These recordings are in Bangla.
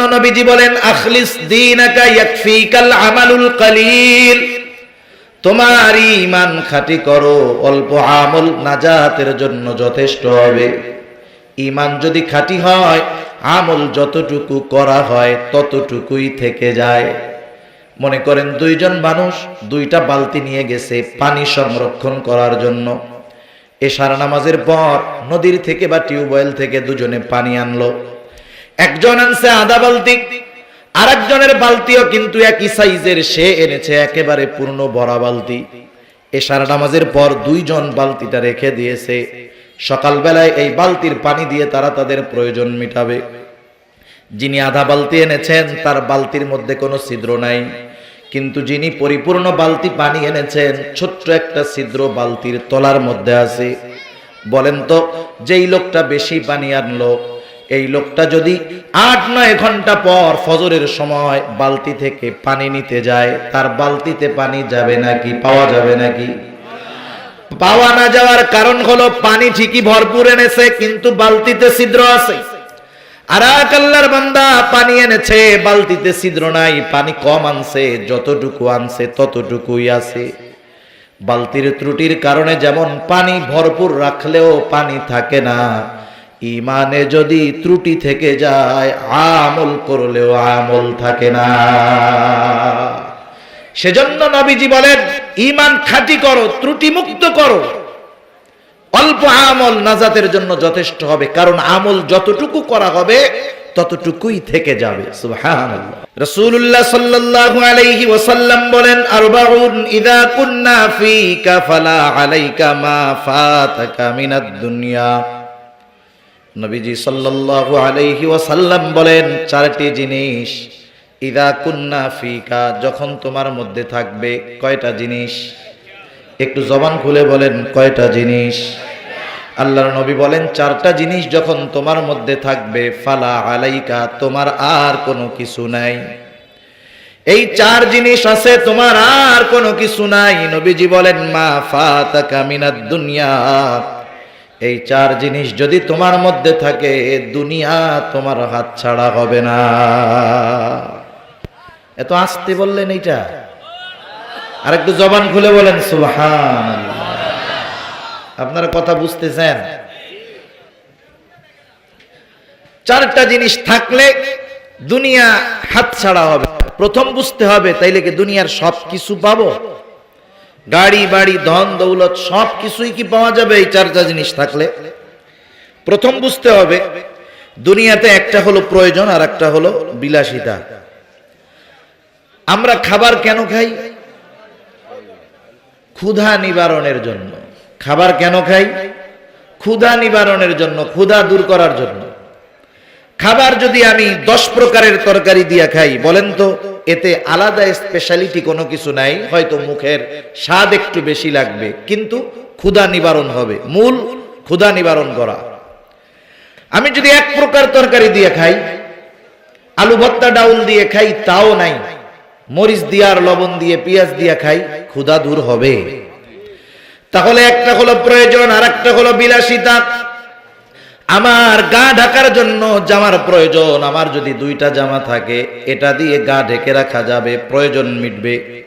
নবীজি বলেন, আখলিস দীনাকা ইয়াকফিকাল আমালুল কালিল। তোমার ইমান খাঁটি করো, অল্প আমল নাজাতের জন্য যথেষ্ট হবে। ইমান যদি খাঁটি হয়, আমল যতটুকু করা হয় ততটুকুই থেকে যায়। মনে করেন দুইজন মানুষ দুইটা বালতি নিয়ে গেছে পানি সংরক্ষণ করার জন্য। এশার নামাজের পর নদীর থেকে বা টিউবওয়েল থেকে দুজনে পানি আনলো। একজন আনছে আধা বালতি আর একজনের বালতিও কিন্তু একই সাইজের, সে এনেছে একেবারে পূর্ণ ভরা বালতি। এশার নামাজের পর দুইজন বালতিটা রেখে দিয়েছে। সকালবেলায় এই বালতির পানি দিয়ে তারা তাদের প্রয়োজন মিটাবে। যিনি আধা বালতি এনেছেন, তার বালতির মধ্যে কোনো ছিদ্র নাই। কিন্তু যিনি পরিপূর্ণ বালতি পানি এনেছেন, ছোট্ট একটা ছিদ্র বালতির তলার মধ্যে আছে। বলেন তো, যেই লোকটা বেশি পানি আনলো এই লোকটা যদি আট নয় ঘণ্টা পর ফজরের সময় বালতি থেকে পানি নিতে যায়, তার বালতিতে পানি যাবে নাকি, পাওয়া যাবে নাকি? পাওয়া না যাওয়ার কারণ হলো পানি ঠিকই ভরপুর এনেছে, কিন্তু বালতিতে ছিদ্র আছে। আর এক আল্লাহর বান্দা পানি এনেছে, বালতিতে ছিদ্র নাই, পানি কম আনছে, যতটুকু আনছে ততটুকুই আছে। বালতির ত্রুটির কারণে যেমন পানি ভরপুর রাখলেও পানি থাকে না ইমানে যদি ত্রুটি থেকে যায়, আমল করলেও আমল থাকে না। সেজন্য নবীজি বলেন, ইমান খাঁটি করো, ত্রুটি মুক্ত করো। অল্প আমল নাজাতের জন্য যথেষ্ট হবে, কারণ আমল যতটুকু করা হবে, ততটুকুই থেকে যাবে। রাসূলুল্লাহ বলেন ফালা আলাইকা মা দুনিয়া। নবীজি সাল্লাল্লাহু আলাইহি ওয়াসাল্লাম বলেন, চারটি জিনিস, ইদা কুন্না ফিকা, যখন তোমার মধ্যে থাকবে, কয়টা জিনিস? একটু জবান খুলে বলেন, কয়টা জিনিস? আল্লাহর নবী বলেন, চারটা জিনিস যখন তোমার মধ্যে থাকবে, ফালা আলাইকা, তোমার আর কোনো কিছু নাই। এই চার জিনিস আছে, তোমার আর কোনো কিছু নাই। নবীজি বলেন, মা ফাতাকা মিনাদ দুনিয়া এই চার জিনিস যদি তোমার মধ্যে থাকে দুনিয়া তোমার হাত ছাড়া হবে না। এত আসতে বললেন এইটা। আর একটু জবান খুলে বলেন সুবহান আপনারা কথা বুঝতেছেন? চারটা জিনিস থাকলে দুনিয়া হাত ছাড়া হবে। প্রথম বুঝতে হবে, তাইলে কি দুনিয়ার সব কিছু পাবো? গাড়ি, বাড়ি, ধন, দৌলত, সব কিছুই কি পাওয়া যাবে এই চারটা জিনিস থাকলে? প্রথম বুঝতে হবে, দুনিয়াতে একটা হলো প্রয়োজন আর একটা হলো বিলাসিতা। আমরা খাবার কেন খাই? ক্ষুধা নিবারণের জন্য। খাবার কেন খাই? ক্ষুধা নিবারণের জন্য, ক্ষুধা দূর করার জন্য। খাবার যদি আমি দশ প্রকারের তরকারি দিয়া খাই, বলেন তো, এতে আলাদা স্পেশালিটি কোনো কিছু নাই, হয়তো মুখের স্বাদ একটু বেশি লাগবে, কিন্তু ক্ষুধা নিবারণ হবে। মূল ক্ষুধা নিবারণ করা। আমি যদি এক প্রকার তরকারি দিয়ে খাই, আলু ভত্তা ডাউল দিয়ে খাই, তাও নাই। মরিচ দিয়ে আর লবণ দিয়ে পেঁয়াজ দিয়ে খাই, ক্ষুধা দূর হবে। তাহলে একটা হলো প্রয়োজন আর একটা হলো বিলাসিতা। আমার গা ঢাকার জন্য জামার প্রয়োজন। আমার যদি দুইটা জামা থাকে, এটা দিয়ে গা ঢেকে রাখা যাবে, প্রয়োজন মিটবে।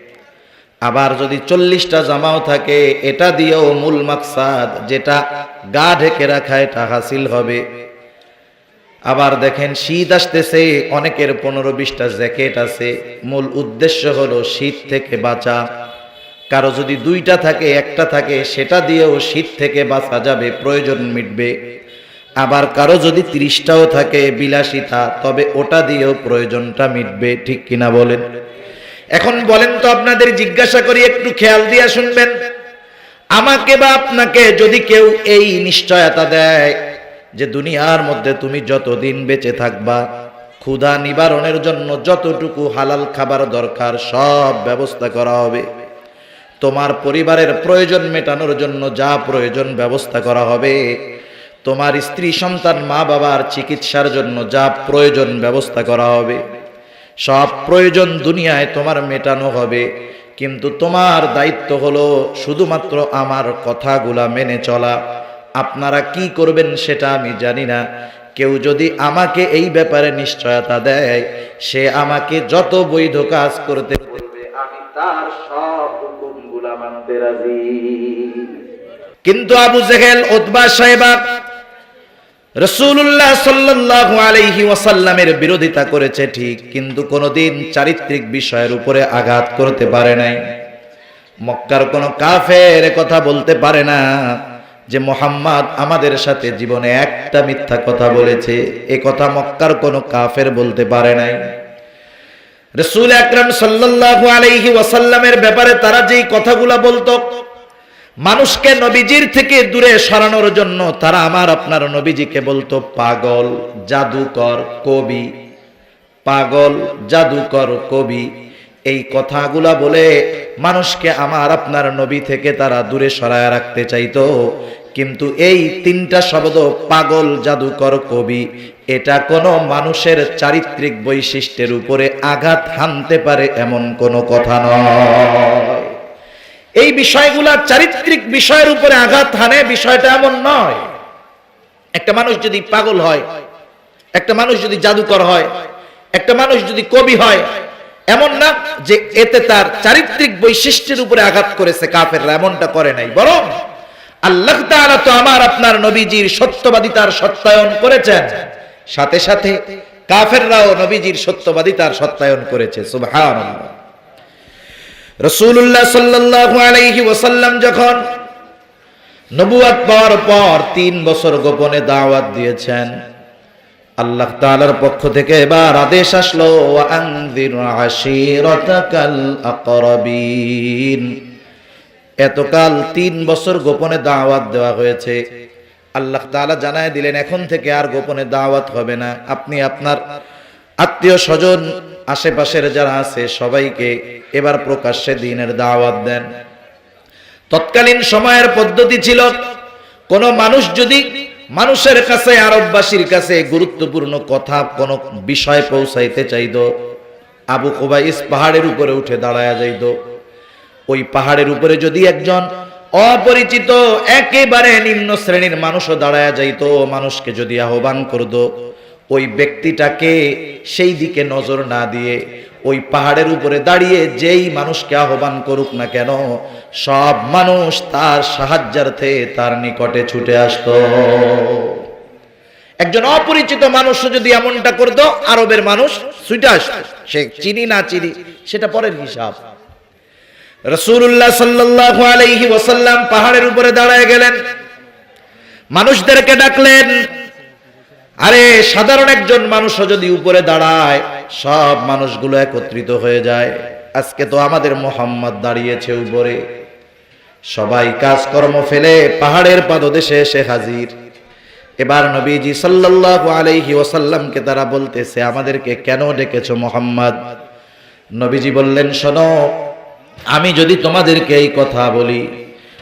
আবার যদি চল্লিশটা জামাও থাকে, এটা দিয়েও মূল মাকসাদ, যেটা গা ঢেকে রাখা, এটা হাসিল হবে। আবার দেখেন, শীত আসতেছে, অনেকের পনেরো বিশটা জ্যাকেট আছে। মূল উদ্দেশ্য হলো শীত থেকে বাঁচা। কারও যদি দুইটা থাকে, একটা থাকে, সেটা দিয়েও শীত থেকে বাঁচা যাবে, প্রয়োজন মিটবে। আবার কারও যদি ত্রিশটাও থাকে বিলাসিতা, তবে ওটা দিয়েও প্রয়োজনটা মিটবে, ঠিক কিনা বলেন? এখন বলেন তো আপনাদের জিজ্ঞাসা করি, একটু খেয়াল দিয়া শুনবেন। আমাকে বা আপনাকে যদি কেউ এই নিশ্চয়তা দেয় যে দুনিয়ার মধ্যে তুমি যতদিন বেঁচে থাকবা, ক্ষুধা নিবারণের জন্য যতটুকু হালাল খাবার দরকার, সব ব্যবস্থা করা হবে। তোমার পরিবারের প্রয়োজন মেটানোর জন্য যা প্রয়োজন ব্যবস্থা করা হবে তোমার স্ত্রী সন্তান মা বাবার চিকিৎসার জন্য যা প্রয়োজন ব্যবস্থা করা হবে। সব প্রয়োজন দুনিয়ায় তোমার মেটানো হবে। কিন্তু তোমার দায়িত্ব হলো শুধুমাত্র আমার কথাগুলা মেনে চলা। আপনারা কি করবেন সেটা আমি জানি না। কেউ যদি আমাকে এই ব্যাপারে নিশ্চয়তা দেয়, সে আমাকে যত বৈধ কাজ করতে আমি তার সব মানতে রাজি। কিন্তু আবু জেহেল, উতবা সাহেবা রসুল্লাহ সাল্লাল্লাহু আলাইহি ওয়াসাল্লামের বিরোধিতা করেছে ঠিক, কিন্তু কোনোদিন চারিত্রিক বিষয়ের উপরে আঘাত করতে পারে নাই। মক্কার কোন কাফের কথা বলতে পারে না যে মোহাম্মদ আমাদের সাথে জীবনে একটা মিথ্যা কথা বলেছে, এ কথা মক্কার কোন কাফের বলতে পারে নাই। রসুল আকরাম সাল্লাল্লাহু আলাইহি ওয়াসাল্লামের ব্যাপারে তারা যেই কথাগুলা বলতো মানুষকে নবীজির থেকে দূরে সরানোর জন্য তারা আমার আপনার নবীজিকে বলতো, পাগল, জাদুকর কবি, পাগল, জাদুকর কবি। এই কথাগুলা বলে মানুষকে আমার আপনার নবী থেকে তারা দূরে সরায় রাখতে চাইতো। কিন্তু এই তিনটা শব্দ, পাগল, জাদুকর কবি, এটা কোনো মানুষের চারিত্রিক বৈশিষ্ট্যের উপরে আঘাত হানতে পারে এমন কোনো কথা নয়। এই বিষয়গুলা চারিত্রিক বিষয়ের উপরে আঘাত হানে, বিষয়টা এমন নয়। একটা মানুষ যদি পাগল হয়, একটা মানুষ যদি জাদুকর হয়, একটা মানুষ যদি কবি হয়, এমন না যে এতে তার চারিত্রিক বৈশিষ্ট্যের উপরে আঘাত করেছে কাফেররা, এমনটা করে নাই। বরং আল্লাহ তাআলা তো আমার আপনার নবীজির সত্যবাদিতার সত্যায়ন করেছেন। সাথে সাথে কাফেররাও নবীজির সত্যবাদিতার সত্যায়ন করেছে। সুবহানাল্লাহ। রসুল্লাহ সাল্লাল্লাহু আলাইহি ওসাল্লাম যখন নবুয়াত পাওয়ার পর তিন বছর গোপনে দাওয়াত দিয়েছেন, আল্লাহ তাআলার পক্ষ থেকে এবার আদেশ আসলো এতকাল তিন বছর গোপনে দাওয়াত দেওয়া হয়েছে। আল্লাহ তাআলা জানায় দিলেন, এখন থেকে আর গোপনে দাওয়াত হবে না। আপনি আপনার আত্মীয় স্বজন আশেপাশের যারা আছে, সবাইকে এবার প্রকাশ্যে দিনের দাওয়াত দেন। তৎকালীন সময়ের পদ্ধতি ছিল, কোন মানুষ যদি মানুষের কাছে, আরববাসীর কাছে গুরুত্বপূর্ণ কথা, কোন বিষয় পৌঁছাইতে চাইত, আবু কুবাইস পাহাড়ের উপরে উঠে দাঁড়ায়া যাইত। ওই পাহাড়ের উপরে যদি একজন অপরিচিত, একেবারে নিম্ন শ্রেণির মানুষও দাঁড়ায়া যাইত মানুষকে যদি আহ্বান করত ওই ব্যক্তিটাকে সেই দিকে নজর না দিয়ে ওই পাহাড়ের উপরে দাঁড়িয়ে যেই মানুষকে আহ্বান করুক না কেন, সব মানুষ তার সাহায্যার্থে তার নিকটে ছুটে আসতো। একজন অপরিচিত মানুষ যদি এমনটা করতো, আরবের মানুষ সে চিনি না চিনি, সেটা পরের হিসাব। রসুল্লাহ সাল্লাল্লাহু আলাইহি ওয়াসাল্লাম পাহাড়ের উপরে দাঁড়ায় গেলেন। মানুষদেরকে ডাকলেন আরে, সাধারণ একজন মানুষও যদি উপরে দাঁড়ায়, সব মানুষগুলো একত্রিত হয়ে যায়। আজকে তো আমাদের মোহাম্মদ দাঁড়িয়েছে উপরে। সবাই কাজকর্ম ফেলে পাহাড়ের পাদদেশে এসে হাজির। এবার নবীজি সাল্লাল্লাহু আলাইহি ওয়াসাল্লামকে তারা বলতেছে, আমাদেরকে কেন ডেকেছো মোহাম্মদ? নবীজি বললেন, শোনো, আমি যদি তোমাদেরকে এই কথা বলি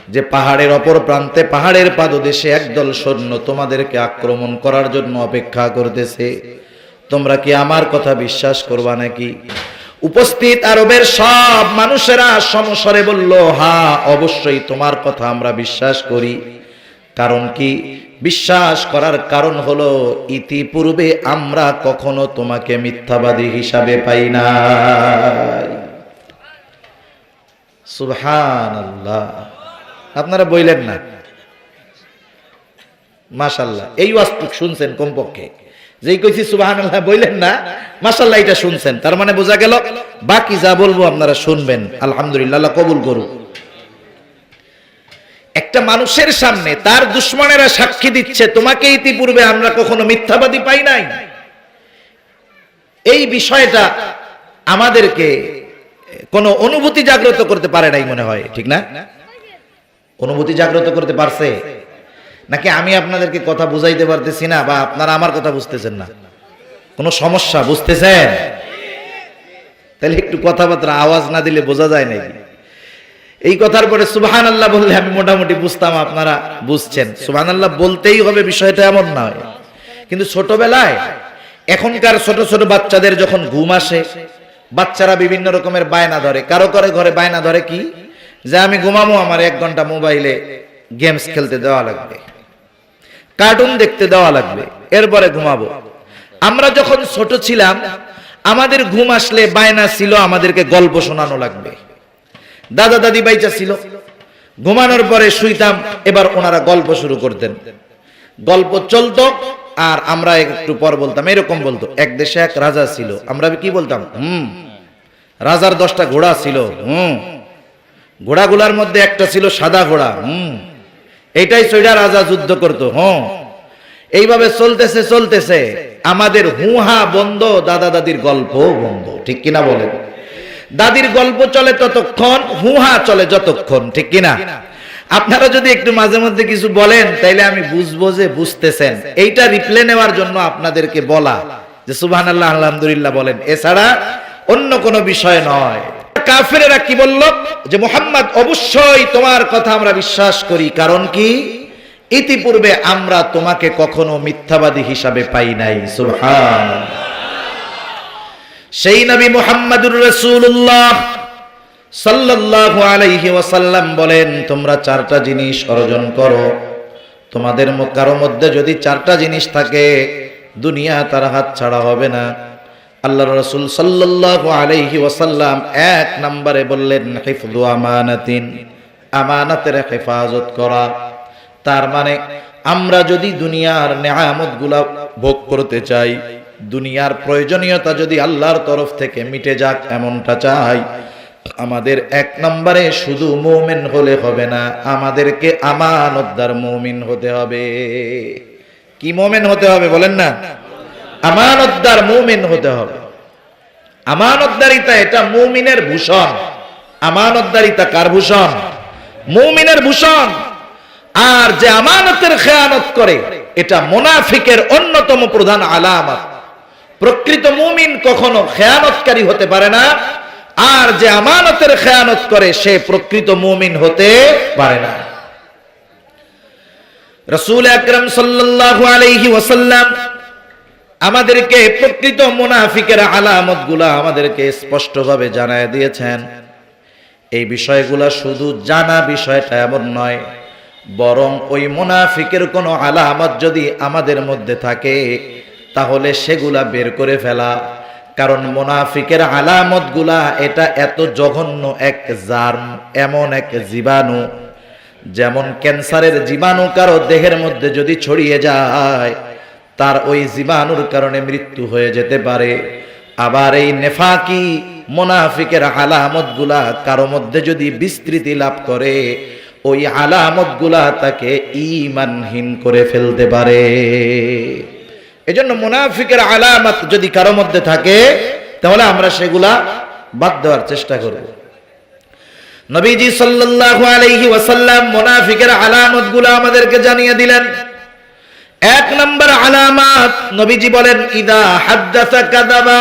যে পাহাড়ের অপর প্রান্তে পাহাড়ের পাদদেশে একদল সৈন্য তোমাদেরকে আক্রমণ করার জন্য অপেক্ষা করতেছে। তোমরা কি আমার কথা বিশ্বাস করবা নাকি? উপস্থিত আরবের সব মানুষেরা সমস্বরে বলল, হা, অবশ্যই তোমার কথা আমরা বিশ্বাস করি। কারণ কি? বিশ্বাস করার কারণ হলো, ইতিপূর্বে আমরা কখনো তোমাকে মিথ্যাবাদী হিসাবে পাই না সুবহান আল্লাহ আপনারা বইলেন না। মাশাল্লাহ। এই ওয়াস্তুক শুনছেন কমপক্ষে। যেই কইছি সুবাহান আল্লাহ বইলেন না, মাশাল্লাহ এটা শুনছেন। তার মানে বোঝা গেল, বাকি যা বলব আপনারা শুনবেন। আলহামদুলিল্লাহ কবুল করুক। একটা মানুষের সামনে তার দুশ্মনেরা সাক্ষী দিচ্ছে, তোমাকে ইতিপূর্বে আমরা কখনো মিথ্যাবাদী পাই নাই। এই বিষয়টা আমাদেরকে কোনো অনুভূতি জাগ্রত করতে পারে নাই মনে হয়, ঠিক না? অনুভূতি জাগ্রত করতে পারছে? নাকি আমি আপনাদেরকে কথা বুঝাইতে পারতেছি না বা আপনারা আমার কথা বুঝতেছেন না? কোনো সমস্যা, বুঝতেছেন? তাহলে একটু কথাবার্তা আওয়াজ না দিলে বোঝা যায় নাকি এই কথার পরে সুবাহান আল্লাহ বললে আমি মোটামুটি বুঝতাম আপনারা বুঝছেন। সুবাহান আল্লাহ বলতেই হবে, বিষয়টা এমন নয়। কিন্তু ছোটবেলায় এখনকার ছোট ছোট বাচ্চাদের যখন ঘুম আসে, বাচ্চারা বিভিন্ন রকমের বায়না ধরে। কারও করে ঘরে বায়না ধরে কি? যে আমি ঘুমামো আমার এক ঘণ্টা মোবাইলে গেমস খেলতে দেওয়া লাগবে। কার্টুন দেখতে দেওয়া লাগবে। এরপরে ঘুমাবো। আমরা যখন ছোট ছিলাম, আমাদের ঘুম আসলে বায়না ছিল আমাদেরকে গল্প শোনানো লাগবে। দাদা দাদি বাইচা ছিল। ঘুমানোর পরে শুইতাম, এবার ওনারা গল্প শুরু করতেন। গল্প চলতো আর আমরা একটু পর বলতাম, এরকম বলতো, এক দেশে এক রাজা ছিল। আমরা কি বলতাম, হুম, রাজার দশটা ঘোড়া ছিল। হুম ঘোড়াগুলার মধ্যে একটা ছিল সাদা ঘোড়া, হুম। এইটাই সৈরা রাজা যুদ্ধ করতো হ্যাঁ এইভাবে চলতেছে চলতেছে। আমাদের হুহা বন্ধ, দাদা দাদির গল্প বন্ধ, ঠিক কিনা বলেন? দাদির গল্প চলে ততক্ষণ, হুহা চলে যতক্ষণ, ঠিক কিনা? আপনারা যদি একটু মাঝে মধ্যে কিছু বলেন, তাইলে আমি বুঝব যে বুঝতেছেন। এইটা রিপ্লে নেওয়ার জন্য আপনাদেরকে বলা যে সুবাহ আল্লাহ আলহামদুলিল্লাহ বলেন। এছাড়া অন্য কোনো বিষয় নয়। কাফেরেরা কি বলল? যে মোহাম্মদ, অবশ্যই তোমার কথা আমরা বিশ্বাস করি। কারণ কি? ইতিপূর্বে আমরা তোমাকে কখনো মিথ্যাবাদী হিসাবে পাই নাই। সুবহান। সেই নবী মুহাম্মাদুর রাসূলুল্লাহ সাল্লাল্লাহু আলাইহি ওয়াসাল্লাম বলেন, তোমরা চারটা জিনিস অর্জন করো। তোমাদের কারও মধ্যে যদি চারটা জিনিস থাকে, দুনিয়া তার হাত ছাড়া হবে না। আল্লাহ রসুল সাল্লাল্লাহু আলাইহি ওয়াসাল্লাম এক নম্বরে বললেন হিফদু আমানাতিন, আমানাতের হেফাজত করা। তার মানে আমরা যদি দুনিয়ার নেয়ামতগুলা ভোগ করতে চাই, দুনিয়ার প্রয়োজনীয়তা যদি আল্লাহর তরফ থেকে মিটে যাক, এমনটা চাই, আমাদের এক নম্বরে শুধু মুমিন হলে হবে না, আমাদেরকে আমানতদার মুমিন হতে হবে। কি মোমেন হতে হবে বলেন না? আমানতদার মুমিন হতে হবে। আমানতদারিতা এটা মুমিনের ভূষণ। আমানতদারিতা কার ভূষণ? মুমিনের ভূষণ। আর যে আমানতের খেয়ানত করে, এটা মোনাফিকের অন্যতম প্রধান আলামত। প্রকৃত মুমিন কখনো খেয়ানতকারী হতে পারে না, আর যে আমানতের খেয়ানত করে, সে প্রকৃত মুমিন হতে পারে না। রসুল আকরম সাল্লাল্লাহু আলাইহি ওয়াসাল্লাম আমাদেরকে প্রকৃত মুনাফিকের আলামতগুলা আমাদেরকে স্পষ্টভাবে জানায় দিয়েছেন। এই বিষয়গুলা শুধু জানা বিষয়টা এমন নয়, বরং ওই মুনাফিকের কোনো আলামত যদি আমাদের মধ্যে থাকে, তাহলে সেগুলা বের করে ফেলা। কারণ মুনাফিকের আলামতগুলা এটা এত জঘন্য এক জার্ম, এমন এক জীবাণু। যেমন ক্যান্সারের জীবাণু কারও দেহের মধ্যে যদি ছড়িয়ে যায় তার ওই জীবাণুর কারণে মৃত্যু হয়ে যেতে পারে। আবার এই নেফাকি মোনাফিকের আলামতগুলা কারও মধ্যে যদি বিস্তৃতি লাভ করে, ওই আলামতগুলা তাকে ইমানহীন করে ফেলতে পারে। এজন্য মুনাফিকের আলামত যদি কারও মধ্যে থাকে, তাহলে আমরা সেগুলা বাদ দেওয়ার চেষ্টা করব। নবীজি সাল্লাল্লাহু আলাইহি ওয়াসাল্লাম মুনাফিকের আলামতগুলো আমাদেরকে জানিয়ে দিলেন। এক নম্বর আলামাত, নবীজি বলেন, ইদা হাদ্দাসা কাযাবা।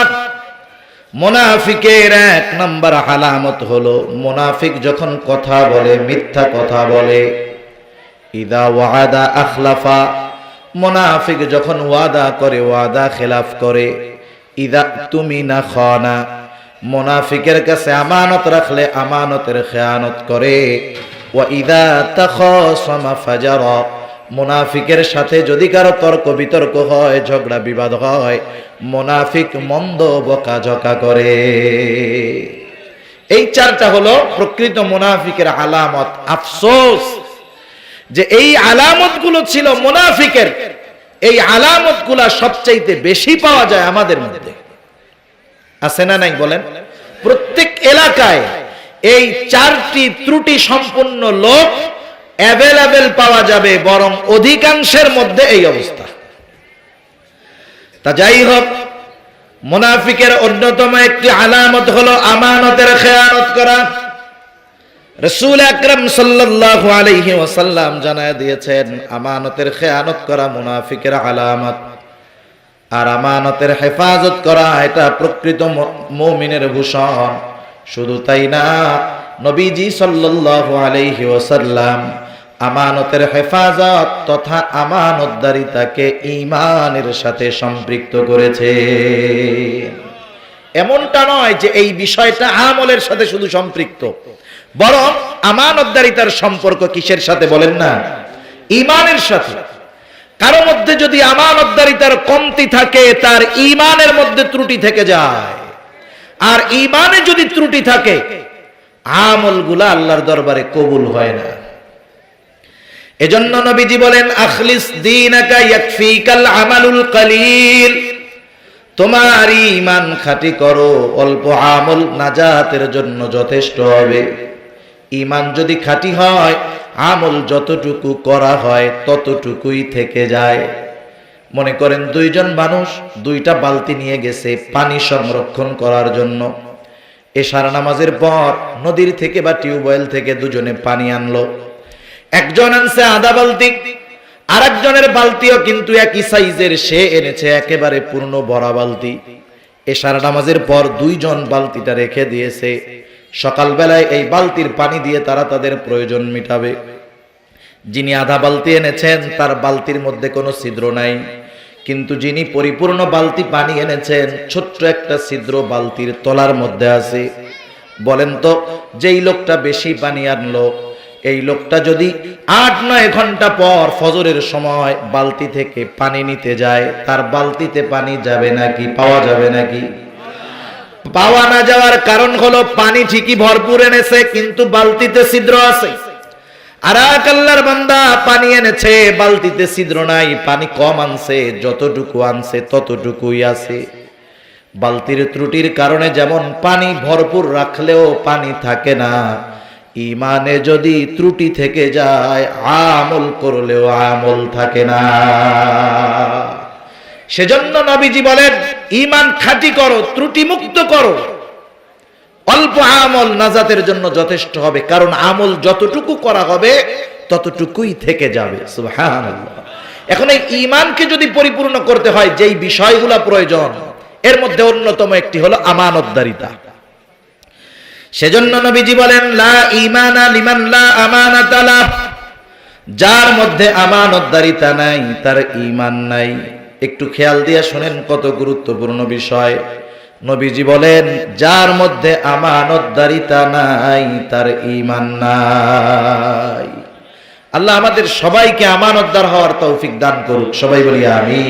মুনাফিকের এক নম্বর আলামত হলো, মুনাফিক যখন কথা বলে, মিথ্যা কথা বলে, ইদা ওয়াদা আখলাফা। মুনাফিক যখন ওয়াদা করে, ওয়াদা খেলাফ করে, ইদা তুমি না খানা। মুনাফিকের কাছে আমানত রাখলে আমানতের খেয়ানত করে, ওয়া ইদা তাখাসামা ফাজারা। মুনাফিকের সাথে যদি কারও তর্ক বিতর্ক হয়, ঝগড়া বিবাদ হয়, মুনাফিক মন্দ বকাঝকা করে। এই চারটা হলো প্রকৃত মুনাফিকের আলামত। আফসোস যে এই আলামতগুলো ছিল মুনাফিকের। এই আলামতগুলা সবচাইতে বেশি পাওয়া যায় আমাদের মধ্যে। আছে না নাই বলেন? প্রত্যেক এলাকায় এই চারটি ত্রুটি সম্পূর্ণ লোক অ্যাভেলেবেল পাওয়া যাবে বরং অধিকাংশের মধ্যে এই অবস্থা। তা যাই হোক, মুনাফিকের অন্যতম একটি আলামত হলো আমানতের খেয়ানত করা। রসুল আকরম সাল্লাল্লাহু আলাইহি ওয়াসাল্লাম জানায় দিয়েছেন, আমানতের খেয়ানত করা মুনাফিকের আলামত। আর আমানতের হেফাজত করা এটা প্রকৃত মুমিনের ভূষণ। শুধু তাই না, নবীজি সাল্লাল্লাহু আলাইহি ওয়াসাল্লাম আমানতের হেফাজত তথা আমানতদারিতাকে ঈমানের সাথে সম্পৃক্ত করেছে। এমনটা নয় যে এই বিষয়টা আমলের সাথে শুধু সম্পৃক্ত। বরং আমানতদারিতার সম্পর্ক কিসের সাথে বলেন না? ইমানের সাথে। কারও মধ্যে যদি আমানতদারিতার কমতি থাকে, তার ইমানের মধ্যে ত্রুটি থেকে যায়। আর ইমানে যদি ত্রুটি থাকে, আমলগুলা আল্লাহর দরবারে কবুল হয় না। এজন্য নবীজি বলেন, আখলিস দীনাকা আমালুল কালিল। তোমার ইমান খাঁটি করো, অল্প আমল নাজাতের জন্য যথেষ্ট হবে। ইমান যদি খাঁটি হয়, আমল যতটুকু করা হয় ততটুকুই থেকে যায়। মনে করেন দুইজন মানুষ দুইটা বালতি নিয়ে গেছে পানি সংরক্ষণ করার জন্য। এশার নামাজের পর নদীর থেকে বা টিউবওয়েল থেকে দুজনে পানি আনলো। একজন আনছে আধা বালতি আর একজনের বালতিও কিন্তু একই সাইজের, সে এনেছে একেবারে পূর্ণ বড়া বালতি। এশার নামাজের পর দুইজন বালতিটা রেখে দিয়েছে। সকালবেলায় এই বালতির পানি দিয়ে তারা তাদের প্রয়োজন মিটাবে। যিনি আধা বালতি এনেছেন, তার বালতির মধ্যে কোনো ছিদ্র নাই। কিন্তু যিনি পরিপূর্ণ বালতি পানি এনেছেন, ছোট্ট একটা ছিদ্র বালতির তলার মধ্যে আছে। বলেন তো, যেই লোকটা বেশি পানি আনলো এই লোকটা যদি আট নয় ঘণ্টা পর ফজরের সময় বালতি থেকে পানি নিতে যায়, তার বালতিতে পানি যাবে নাকি, পাওয়া যাবে নাকি? পাওয়া না যাওয়ার কারণ হলো পানি ঠিকই ভরপুর এনেছে, কিন্তু বালতিতে ছিদ্র আছে। আর বান্দা পানি এনেছে, বালতিতে ছিদ্র নাই, পানি কম আনছে, যতটুকু আনছে ততটুকুই আছে। বালতির ত্রুটির কারণে যেমন পানি ভরপুর রাখলেও পানি থাকে না ইমানে যদি ত্রুটি থেকে যায়, আমল করলেও আমল থাকে না। সেজন্য নবীজি বলেন, ইমান খাঁটি করো ত্রুটি মুক্ত করো। অল্প আমল নাজাতের জন্য যথেষ্ট হবে, কারণ আমল যতটুকু করা হবে, ততটুকুই থেকে যাবে। এখন এই ইমানকে যদি পরিপূর্ণ করতে হয়, যেই বিষয়গুলা প্রয়োজন, এর মধ্যে অন্যতম একটি হলো আমানতদারিতা। সেজন্য নবীজি বলেন, লা ইমানা লিমান লা আমানাতা লাহ। যার মধ্যে আমানতদারিতা নাই, তার ইমান নাই। একটু খেয়াল দিয়ে শোনেন কত গুরুত্বপূর্ণ বিষয়। নবীজি বলেন, যার মধ্যে আমানতদারিতা নাই, তার ইমান নাই। আল্লাহ আমাদের সবাইকে আমানতদার হওয়ার তৌফিক দান করুক। সবাই বলি আমি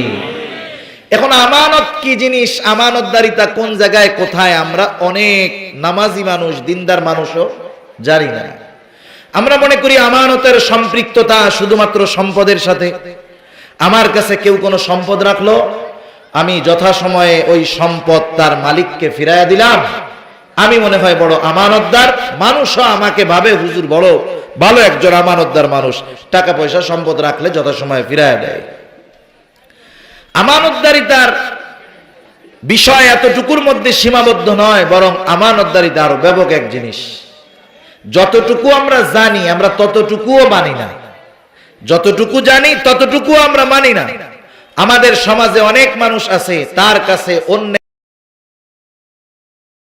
এখন আমানত কি জিনিস? আমানতদারিতা কোন জায়গায়, কোথায়? আমরা অনেক নামাজি মানুষ, দিনদার মানুষও জানি না। আমরা মনে করি আমানতের সম্পৃক্ততা শুধুমাত্র সম্পদের সাথে। আমার কাছে কেউ কোনো সম্পদ রাখল, আমি যথাসময়ে ওই সম্পদ তার মালিককে ফিরাইয়া দিলাম। আমি মনে হয় বড় আমানতদার, মানুষও আমাকে ভাবে, হুজুর, বড়, ভালো একজন আমানতদার মানুষ। টাকা পয়সা সম্পদ রাখলে যথাসময়ে ফিরাইয়া দেয়। আমানতদারিতার বিষয় এতটুকুর মধ্যে সীমাবদ্ধ নয়, বরং আমানতদারিতা আরও ব্যাপক এক জিনিস। যতটুকু আমরা জানি, আমরা ততটুকুও মানি না। যতটুকু জানি ততটুকু আমরা মানি না। আমাদের সমাজে অনেক মানুষ আছে, তার কাছে অন্য